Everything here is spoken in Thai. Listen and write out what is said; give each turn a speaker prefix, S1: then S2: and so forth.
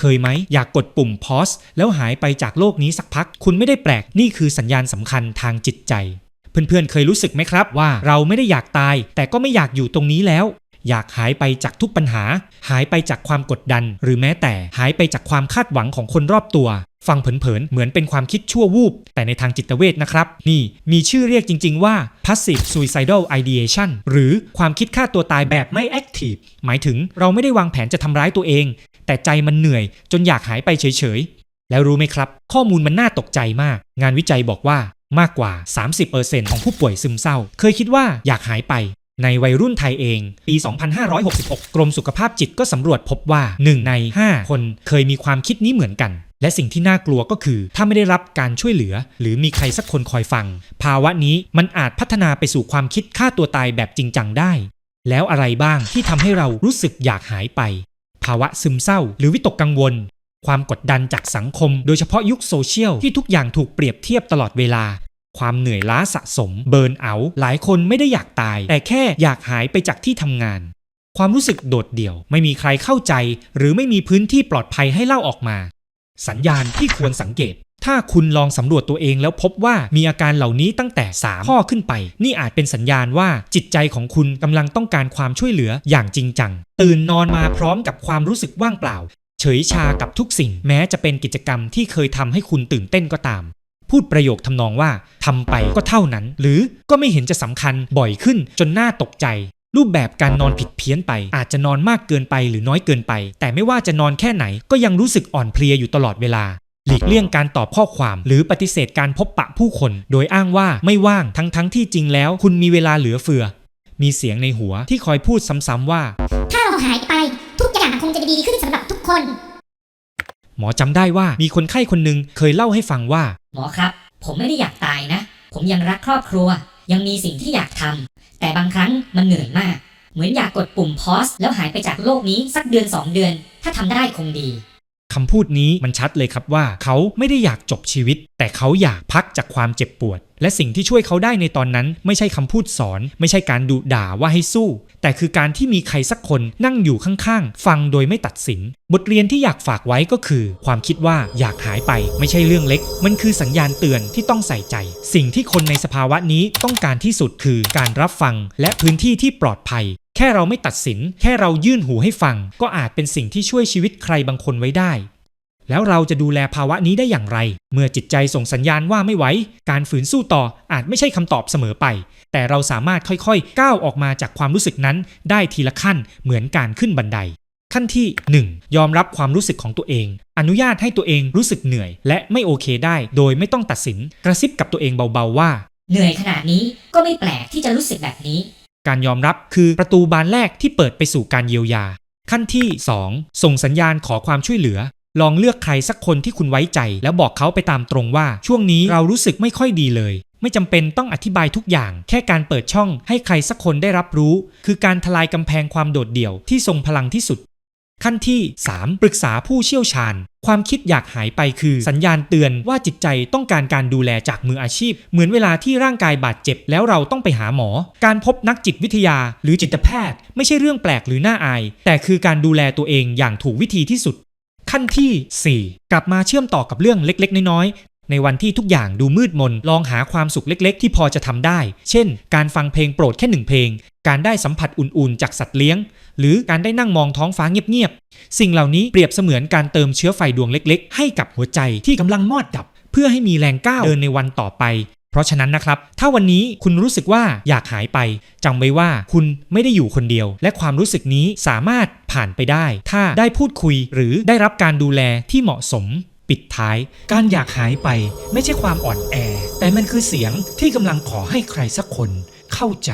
S1: เคยไหม อยากกดปุ่ม pause แล้วหายไปจากโลกนี้สักพัก คุณไม่ได้แปลก นี่คือสัญญาณสำคัญทางจิตใจ เพื่อนๆ เคยรู้สึกไหมครับว่าเราไม่ได้อยากตาย แต่ก็ไม่อยากอยู่ตรงนี้แล้ว อยากหายไปจากทุกปัญหา หายไปจากความกดดัน หรือแม้แต่หายไปจากความคาดหวังของคนรอบตัว ฟังเผินๆ เหมือนเป็นความคิดชั่ววูบ แต่ในทางจิตเวชนะครับ นี่มีชื่อเรียกจริง ๆ ว่า passive suicidal ideation หรือความคิดฆ่าตัวตายแบบไม่ active หมายถึงเราไม่ได้วางแผนจะทำร้ายตัวเอง แต่ใจมันเหนื่อยจนอยากหายไปเฉยๆ แล้วรู้ไหมครับ ข้อมูลมันน่าตกใจมาก งานวิจัยบอกว่ามากกว่า 30%ของผู้ป่วยซึมเศร้า เคยคิดว่าอยากหายไปในวัยรุ่นไทยเอง ปี 2566 กรมสุขภาพจิตก็สำรวจพบว่า 1 ใน 5 คนเคยมีความคิดนี้เหมือนกัน และสิ่งที่น่ากลัวก็คือ ถ้าไม่ได้รับการช่วยเหลือ หรือมีใครสักคนคอยฟัง ภาวะนี้มันอาจพัฒนาไปสู่ความคิดฆ่าตัวตายแบบจริงจังได้ แล้วอะไรบ้างที่ทำให้เรารู้สึกอยากหายไป ภาวะซึมเศร้า หรือวิตกกังวล ความกดดันจากสังคม โดยเฉพาะยุคโซเชียลที่ทุกอย่างถูกเปรียบเทียบตลอดเวลา ความเหนื่อยล้าสะสม เบิร์นเอาท์หลายคนไม่ได้อยากตาย แต่แค่อยากหายไปจากที่ทำงาน ความรู้สึกโดดเดี่ยว ไม่มีใครเข้าใจ หรือไม่มีพื้นที่ปลอดภัยให้เล่าออกมา สัญญาณที่ควรสังเกต ถ้าคุณลองสำรวจตัวเองแล้วพบว่ามีอาการเหล่านี้ตั้งแต่ 3 ข้อขึ้นไป นี่อาจเป็นสัญญาณว่าจิตใจของคุณกำลังต้องการความช่วยเหลืออย่างจริงจัง ตื่นนอนมาพร้อมกับความรู้สึกว่างเปล่า เฉยชากับทุกสิ่ง แม้จะเป็นกิจกรรมที่เคยทำให้คุณตื่นเต้นก็ตาม พูดประโยคทำนองว่าทำไปก็เท่านั้น หรือก็ไม่เห็นจะสำคัญบ่อยขึ้นจนน่าตกใจ รูปแบบการนอนผิดเพี้ยนไป อาจจะนอนมากเกินไปหรือน้อยเกินไป แต่ไม่ว่าจะนอนแค่ไหนก็ยังรู้สึกอ่อนเพลียอยู่ตลอดเวลา หลีกเลี่ยงการตอบข้อความ หรือปฏิเสธการพบปะผู้คน โดยอ้างว่าไม่ว่างทั้งทั้งๆที่จริงแล้ว คุณมีเวลาเหลือเฟือ มีเสียงในหัวที่คอยพูดซ้ำๆว่า
S2: ถ้าเราหายไป ทุกอย่างคงจะดีขึ้นสำหรับทุกคน
S1: หมอจำได้ว่ามีคนไข้คนหนึ่งเคยเล่าให้ฟังว่า
S3: หมอครับ ผมไม่ได้อยากตายนะ ผมยังรักครอบครัว ยังมีสิ่งที่อยากทำแต่บางครั้งมันเหนื่อยมาก เหมือนอยากกดปุ่มพอสแล้วหายไปจากโลกนี้สักเดือน 2 เดือน ถ้าทำได้คงดี
S1: คำพูดนี้มันชัดเลยครับว่าเขาไม่ได้อยากจบชีวิต แต่เขาอยากพักจากความเจ็บปวด และสิ่งที่ช่วยเขาได้ในตอนนั้น ไม่ใช่คำพูดสอน ไม่ใช่การดุด่าว่าให้สู้ แต่คือการที่มีใครสักคนนั่งอยู่ข้างๆ ฟังโดยไม่ตัดสิน บทเรียนที่อยากฝากไว้ก็คือ ความคิดว่าอยากหายไป ไม่ใช่เรื่องเล็ก มันคือสัญญาณเตือนที่ต้องใส่ใจ สิ่งที่คนในสภาวะนี้ต้องการที่สุดคือการรับฟังและพื้นที่ที่ปลอดภัย ค่เราไม่ตัดสิน แค่เรายื่นหูให้ฟัง ก็อาจเป็นสิ่งที่ช่วยชีวิตใครบางคนไว้ได้ แล้วเราจะดูแลภาวะนี้ได้อย่างไร เมื่อจิตใจส่งสัญญาณว่าไม่ไหว การฝืนสู้ต่ออาจไม่ใช่คำตอบเสมอไป แต่เราสามารถค่อยๆ ก้าวออกมาจากความรู้สึกนั้น ได้ทีละขั้นเหมือนการขึ้นบันไดขั้นที่ 1. ยอมรับความรู้สึกของตัวเอง อนุญาตให้ตัวเองรู้สึกเหนื่อย และไม่โอเคได้ โดยไม่ต้องตัดสิน กระซิบกับตัวเองเบาๆว่า
S3: เหนื่อยขนาดนี้ก็ไม่แปลกที่จะรู้สึกแบบนี้
S1: การยอมรับคือประตูบานแรกที่เปิดไปสู่การเยียวยา ขั้นที่ 2 ส่งสัญญาณขอความช่วยเหลือ ลองเลือกใครสักคนที่คุณไว้ใจ แล้วบอกเขาไปตามตรงว่า ช่วงนี้เรารู้สึกไม่ค่อยดีเลย ไม่จำเป็นต้องอธิบายทุกอย่าง แค่การเปิดช่องให้ใครสักคนได้รับรู้ คือการทลายกำแพงความโดดเดี่ยวที่ทรงพลังที่สุด ขั้นที่ 3 ปรึกษาผู้เชี่ยวชาญ ความคิดอยากหายไปคือ สัญญาณเตือนว่าจิตใจต้องการการดูแลจากมืออาชีพ เหมือนเวลาที่ร่างกายบาดเจ็บแล้วเราต้องไปหาหมอ การพบนักจิตวิทยาหรือจิตแพทย์ ไม่ใช่เรื่องแปลกหรือน่าอาย แต่คือการดูแลตัวเองอย่างถูกวิธีที่สุดขั้นที่ 4 กลับมาเชื่อมต่อกับเรื่องเล็กๆ น้อยๆ ในวันที่ทุกอย่างดูมืดมนลองหาความสุขเล็ก ๆ ที่พอจะทำได้ เช่น การฟังเพลงโปรดแค่หนึ่งเพลง การได้สัมผัสอุ่นๆ จากสัตว์เลี้ยง หรือการได้นั่งมองท้องฟ้าเงียบๆ สิ่งเหล่านี้เปรียบเสมือนการเติมเชื้อไฟดวงเล็ก ๆ ให้กับหัวใจที่กำลังมอดดับ เพื่อให้มีแรงก้าวเดินในวันต่อไปเพราะฉะนั้นนะครับ ถ้าวันนี้คุณรู้สึกว่าอยากหายไปจำไว้ว่าคุณไม่ได้อยู่คนเดียว และความรู้สึกนี้สามารถผ่านไปได้ ถ้าได้พูดคุยหรือได้รับการดูแลที่เหมาะสม ปิดท้าย การอยากหายไปไม่ใช่ความอ่อนแอ แต่มันคือเสียงที่กำลังขอให้ใครสักคนเข้าใจ